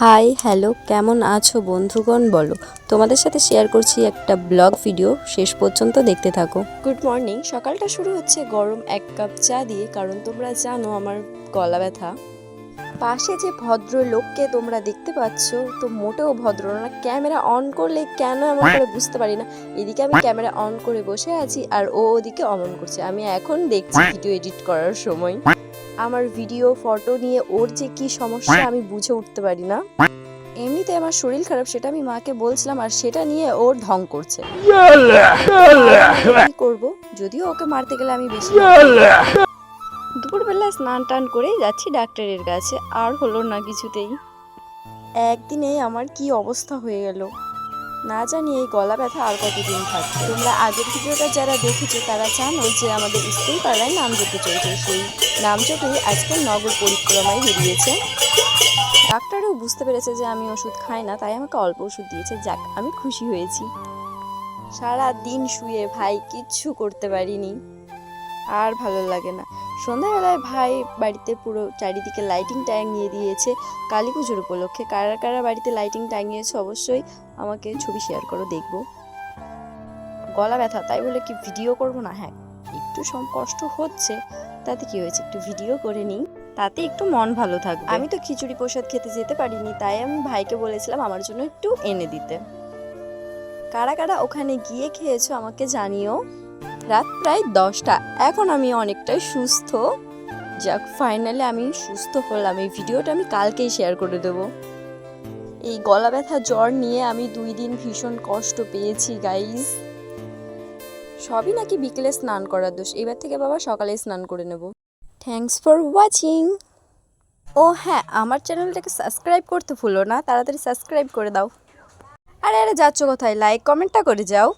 Hi hello কেমন আছো বন্ধুগণ? বলো, তোমাদের সাথে শেয়ার করছি একটা ব্লগ ভিডিও শেষ পর্যন্ত দেখতে থাকো। গুড মর্নিং সকালটা শুরু হচ্ছে গরম এক কাপ চা দিয়ে, কারণ তোমরা জানো আমার গলা ব্যথা। পাশে যে ভদ্র লোককে তোমরা দেখতে পাচ্ছ, তো মোটেও ভদ্র না, ক্যামেরা অন করলে কেন এমন করে বুঝতে পারি না। এদিকে আমি ক্যামেরা অন করে বসে আছি, আর ও ওদিকে অমন করছে। আমি এখন দেখছি ভিডিও এডিট করার সময়। আমার ভিডিও, ফটো নিয়ে ওর যে কি সমস্যা আমি বুঝে উঠতে পারি না। এমনিতে আমার শরীর খারাপ, সেটা আমি মাকে বলছিলাম আর সেটা নিয়ে ওর ঢং করছে। কি করব, যদিও ওকে মারতে গেলে আমি বেশি দুপুরবেলা স্নান টান করে যাচ্ছি ডাক্তারের কাছে, আর হলো না কিছুতেই। একদিনে আমার কি অবস্থা হয়ে গেল? না জানি এই গলা ব্যথা আর কতদিন থাকবে তোমরা আগের ভিডিওটা যারা দেখেছ, তারা চান ওই যে আমাদের স্কুল পাড়ায় নাম নামযজ্ঞ চলছে। সেই নাম নামযজ্ঞই আজকে নগর পরিক্রমায় বেরিয়েছে। ডাক্তারও বুঝতে পেরেছে যে আমি ওষুধ খাই না, তাই আমাকে অল্প ওষুধ দিয়েছে। যাক, আমি খুশি হয়েছি। সারা দিন শুয়ে ভাই, কিচ্ছু করতে পারিনি। আর ভালো লাগে না। সন্ধ্যাবেলায় ভাই বাড়িতে পুরো চারিদিকে লাইটিং টাঙিয়ে দিয়েছে কালী পুজোর উপলক্ষে। কারা কারা বাড়িতে লাইটিং টাঙিয়েছে অবশ্যই আমাকে ছবি শেয়ার করো দেখব। গলা ব্যথা তাই বলে কি ভিডিও করব না? হ্যাঁ একটু সম কষ্ট হচ্ছে তাতে কি হয়েছে একটু ভিডিও করে নিই। তাতে একটু মন ভালো থাকবে। আমি তো খিচুড়ি প্রসাদ খেতে যেতে পারিনি তাই আমি ভাইকে বলেছিলাম আমার জন্য একটু এনে দিতে। কারা কারা ওখানে গিয়ে খেয়েছো আমাকে জানিও। রাত প্রায় দশটা। এখন আমি অনেকটাই সুস্থ। যাক ফাইনালি আমি সুস্থ হলাম। এই ভিডিওটা আমি কালকেই শেয়ার করে দেব। এই গলা ব্যথা, জ্বর নিয়ে আমি দুই দিন ভীষণ কষ্ট পেয়েছি গাইজ সবই নাকি বিকেলে স্নান করার দোষ। এবার থেকে বাবা সকালে স্নান করে নেব। থ্যাঙ্কস ফর ওয়াচিং ও হ্যাঁ আমার চ্যানেলটাকে সাবস্ক্রাইব করতে ভুলো না। তাড়াতাড়ি সাবস্ক্রাইব করে দাও। আরে আরে, যাচ্ছ কোথায়? লাইক কমেন্টটা করে যাও।